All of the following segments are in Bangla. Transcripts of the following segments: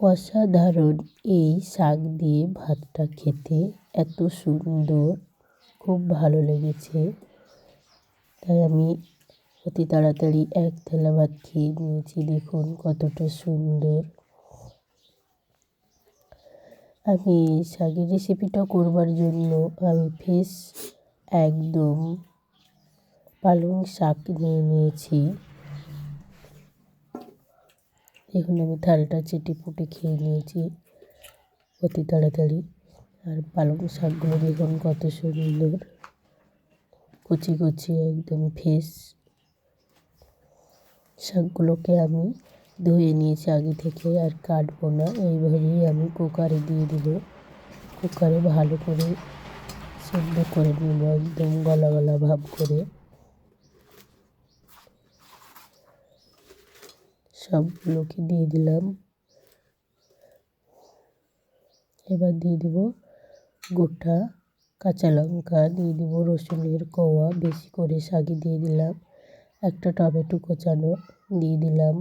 অসাধারণ এই শাক দিয়ে ভাতটা খেতে এত সুন্দর। খুব ভালো লেগেছে। তাই আমি অতি তাড়াতাড়ি এক থালা ভাত খেয়ে নিয়েছি। দেখুন কতটা সুন্দর। আমি শাকের রেসিপিটা করবার জন্য আমি ফ্রেশ একদম পালং শাক নিয়ে নিয়েছি। এখন আমি থালটা চেটে পুটে খেয়ে নিয়েছি। অতি তাড়াতাড়ি। আর পালং শাকগুলো দেখুন কত সুন্দর। কুচি কুচি একদম ফ্রেশ। শাকগুলোকে আমি ধুয়ে নিয়েছি আগে থেকে আর কাটবো না। এইভাবেই আমি কুকারে দিয়ে দিব। কুকারে ভালো করে সেদ্ধ করে নেব একদম গলা গলা ভাব করে। সবগুলোকে দিয়ে দিলাম। এবার দিয়ে দিব গোটা কাঁচা লঙ্কা, দিয়ে দেব রসুনের কোয়া, বেশি করে শাকে দিয়ে দিলাম। একটা টমেটো কোচানো দিয়ে দিলাম।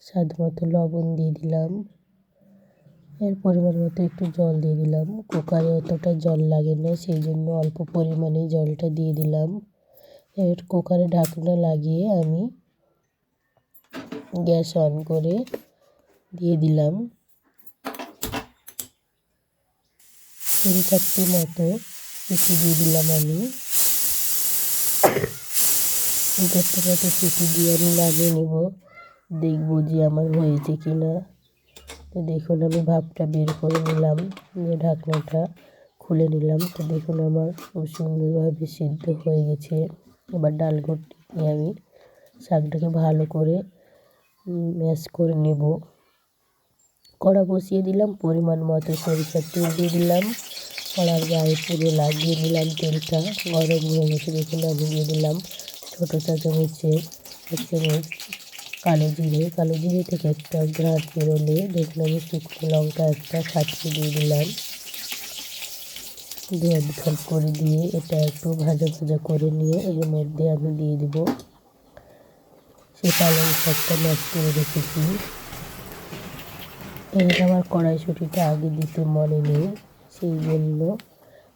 স্বাদ মতো লবণ দিয়ে দিলাম। এর পরিমাণ মতো একটু জল দিয়ে দিলাম। কুকারে অতটা জল লাগে না, সেই জন্য অল্প পরিমাণে জলটা দিয়ে দিলাম। এর কুকারে ঢাকনা লাগিয়ে আমি গ্যাস অন করে দিয়ে দিলাম। তিন চারটি মতো চিঠি দিয়ে দিলাম আমি। তিন চারটি মতো চিঠি দিয়ে আমি লাগিয়ে নেব। দেখব যে আমার হয়েছে কি না তো দেখুন, আমি ভাবটা বের করে নিলাম, নিয়ে ঢাকনাটা খুলে নিলাম। তো দেখুন, আমার খুব সুন্দরভাবে সিদ্ধ হয়ে গেছে। এবার ডাল ঘটি আমি শাকটাকে ভালো করে ম্যাশ করে নেব। কড়া বসিয়ে দিলাম, পরিমাণ মতো সরিষার তেল দিয়ে দিলাম। কড়ার গায়ে পুরো লাগিয়ে নিলাম তেলটা। গরম হয়ে গেছে আমি দিয়ে দিলাম। ছোটো চামচের এক চামচ কালো জিরে। কালো জিরে থেকে একটা ঘাট বেরোলে দেখুন আমি শুকনো লঙ্কা একটা ছাটিয়ে দিয়ে দিলাম। দিয়ে করে দিয়ে এটা একটু ভাজা ভাজা করে নিয়ে এর মধ্যে আমি দিয়ে দেবো। সে পালং শাকটা ম্যাশ করে রেখেছি। এটা আমার কড়াইশুঁটিটা আগে দিতে মনে নেই, সেই জন্য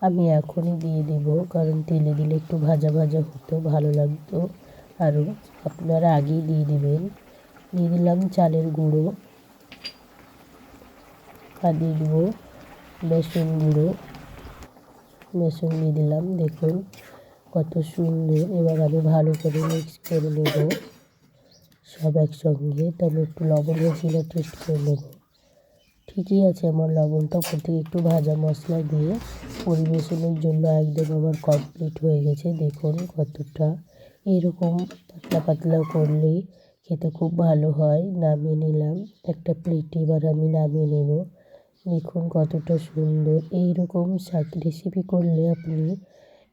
আমি এখনই দিয়ে দেব, কারণ তেলে দিলে একটু ভাজা ভাজা হতো ভালো লাগতো। আরও আপনারা আগেই দিয়ে দেবেন। দিয়ে দিলাম চালের গুঁড়ো। আর দিয়ে দেবো বেসন গুঁড়ো। বেসন দিয়ে দিলাম, দেখুন কত সুন্দর। এবার আমি ভালো করে মিক্স করে নেব। সব একসঙ্গে তবে একটু লবণ হয়েছিল টেস্ট করে নেব। ঠিকই আছে আমার লবণটা উপর থেকে একটু ভাজা মশলা দিয়ে পরিবেশনের জন্য একদম আমার কমপ্লিট হয়ে গেছে। দেখুন কতটা এরকম পাতলা পাতলা করলেই খেতে খুব ভালো হয়। নামিয়ে নিলাম, একটা প্লেটে এবার আমি নামিয়ে নেব। দেখুন কতটা সুন্দর, এইরকম শাক রেসিপি করলে আপনি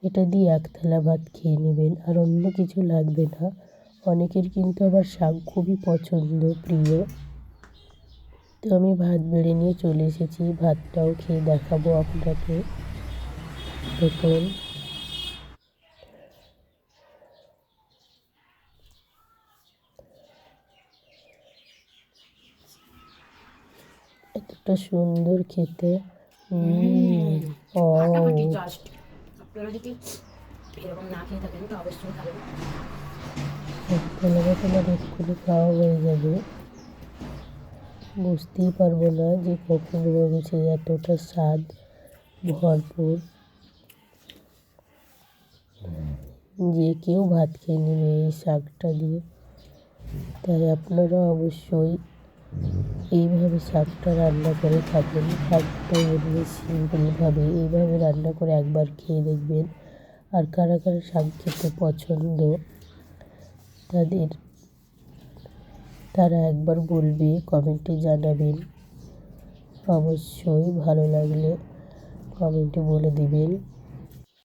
এটা দিয়ে এক থালা ভাত খেয়ে নেবেন, আর অন্য কিছু লাগবে না। অনেকের কিন্তু আবার শাক খুবই পছন্দ প্রিয়। তো আমি ভাত বেড়ে নিয়ে চলে এসেছি ভাতটাও খেয়ে দেখাবো আপনাকে। দেখুন। এতটা সুন্দর খেতে। ও। আপনারা যদি এরকম না খেয়ে থাকেন, তো অবশ্যই খাবেন। তোমার এক্ষুনি খাওয়া হয়ে যাবে। বুঝতেই পারব না যে কখন গেছে এতটা স্বাদ ভরপুর। যে কেউ ভাত খেয়ে নেবে এই শাকটা দিয়ে। তাই আপনারা অবশ্যই এইভাবে শাকটা রান্না করে খাবেন। শাকটা এমনি সিম্পলভাবে। এইভাবে রান্না করে একবার খেয়ে দেখবেন। আর কারা কারা শাক খেতে পছন্দ তাদের, তারা একবার বলবে, কমেন্টে জানাবেন। অবশ্যই ভালো লাগলে কমেন্টে বলে দেবেন।